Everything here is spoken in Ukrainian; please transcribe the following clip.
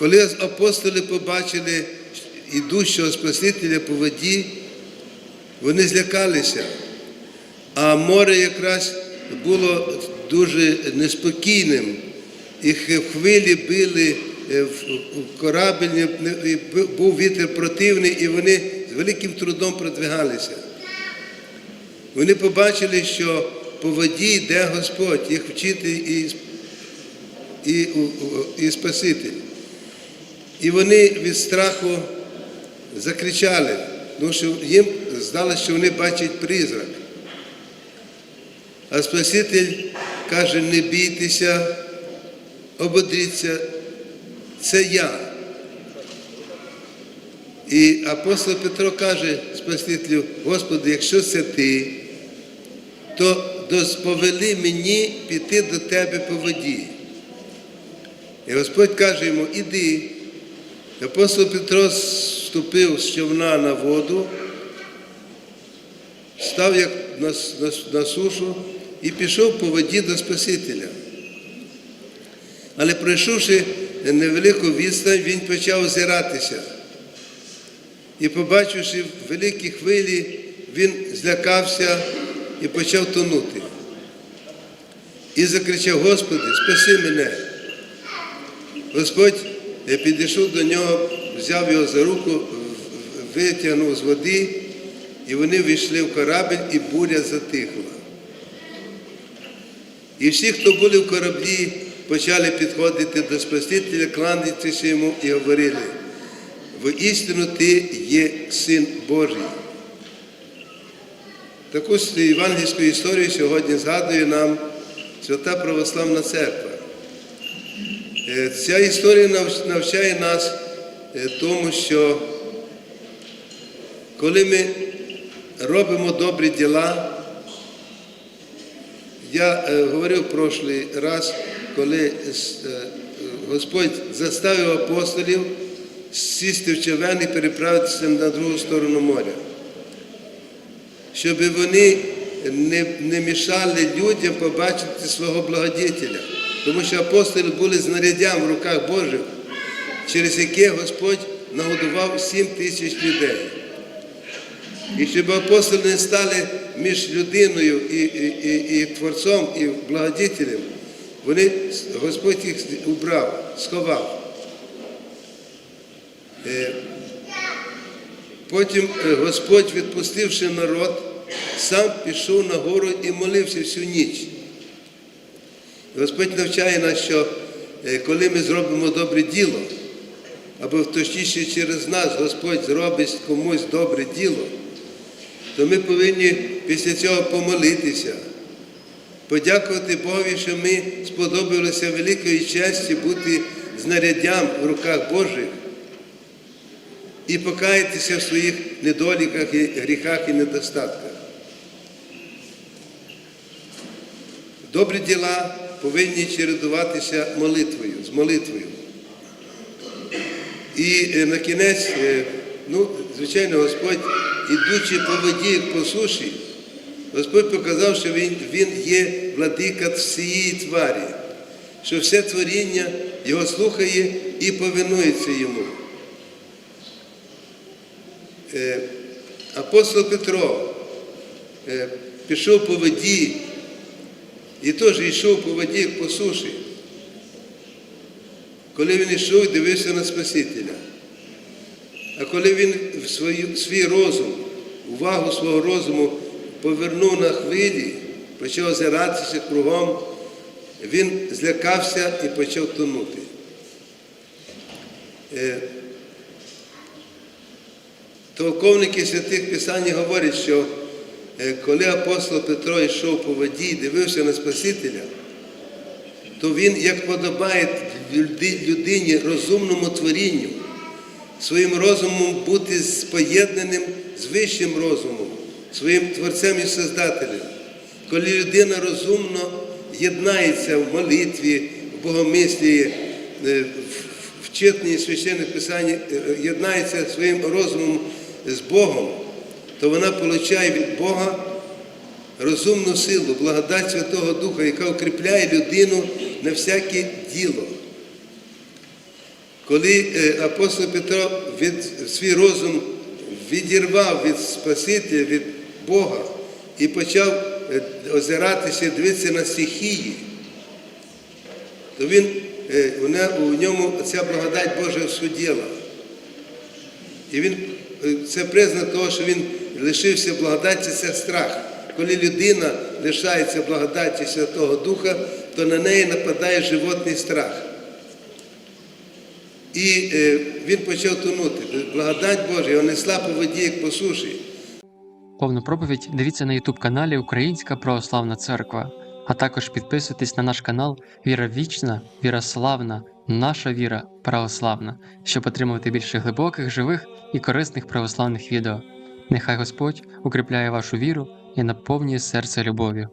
Коли апостоли побачили ідущого Спасителя по воді, вони злякалися, а море якраз було дуже неспокійним, і хвилі били е, в корабель, і був вітер противний, і вони з великим трудом продвигалися. Вони побачили, що по воді йде Господь, їх вчитель і, і, і Спаситель. І вони від страху закричали, тому що їм здалося, що вони бачать призрак. А Спаситель каже, не бійтеся, ободріться, це я. І апостол Петро каже Спасителю, Господи, якщо це ти, то досповели мені піти до тебе по воді. І Господь каже йому, іди. Апостол Петро вступив з човна на воду, став як на, на, на сушу і пішов по воді до Спасителя. Але пройшовши невелику відстань, він почав озиратися. І побачивши великі хвилі, він злякався і почав тонути. І закричав: Господи, спаси мене. Господь е, підійшов до нього, взяв його за руку, витягнув з води, і вони війшли в корабль, і буря затихла. І всі, хто були в кораблі, почали підходити до Спасителя, кланятися йому і говорили, воістину ти є син Божий. Таку євангельську історію сьогодні згадує нам Свята Православна Церква. Е, Ця історія навчає нас е, тому, що коли ми робимо добрі діла, я е, говорив прошлий раз, коли Господь заставив апостолів сісти в човен і переправитися на другу сторону моря, щоб вони не, мішали людям побачити свого благодетеля. Тому що апостоли були знаряддям в руках Божих, через яке Господь нагодував сім тисяч людей. І щоб апостоли не стали між людиною і, і, і, і Творцом, і благодетелем, вони, Господь їх убрав, сховав. Е, Потім е, Господь, відпустивши народ, сам пішов на гору і молився всю ніч. Господь навчає нас, що е, коли ми зробимо добре діло, або точніше через нас Господь зробить комусь добре діло, то ми повинні після цього помолитися, подякувати Богові, що ми сподобалися великої честі бути знаряддям в руках Божих і покаятися в своїх недоліках, і гріхах і недостатках. Добрі діла повинні чередуватися молитвою, з молитвою. І е, на кінець, е, ну, звичайно, Господь, ідучи по воді, по суші, Господь показав, що Він, він є владика всієї тварі, що все творіння Його слухає і повинується йому. Е, Апостол Петро пішов по воді і теж йшов по воді, по суші. Коли він йшов, дивився на Спасителя. А коли він в свою, свій розум, увагу свого розуму повернув на хвилі, почав озиратися кругом, він злякався і почав тонути. Е, Толковники святих Писань говорять, що коли апостол Петро йшов по воді і дивився на Спасителя, то він, як подобає людині, розумному творінню, своїм розумом бути споєднаним з вищим розумом, своїм Творцем і Создателем. Коли людина розумно єднається в молитві, в богомислі, е, в читанні священних писань, е, єднається своїм розумом з Богом, то вона отримує від Бога розумну силу, благодать Святого Духа, яка укріпляє людину на всяке діло. Коли е, апостол Петро від свій розум відірвав від Спасителя, від Бога і почав е, озиратися, дивитися на стихії, то він, е, у ньому ця благодать Божа суділа. І він, це признак того, що він лишився благодаті, це страх. Коли людина лишається благодаті Святого Духа, то на неї нападає животний страх. І е, він почав тонути. Благодать Божа його несла по воді, як по суші. Повну проповідь дивіться на Ютуб каналі Українська Православна Церква, а також підписуйтесь на наш канал Віра Вічна, Віра Славна, Наша Віра Православна, щоб отримувати більше глибоких, живих і корисних православних відео. Нехай Господь укріпляє вашу віру і наповнює серце любов'ю.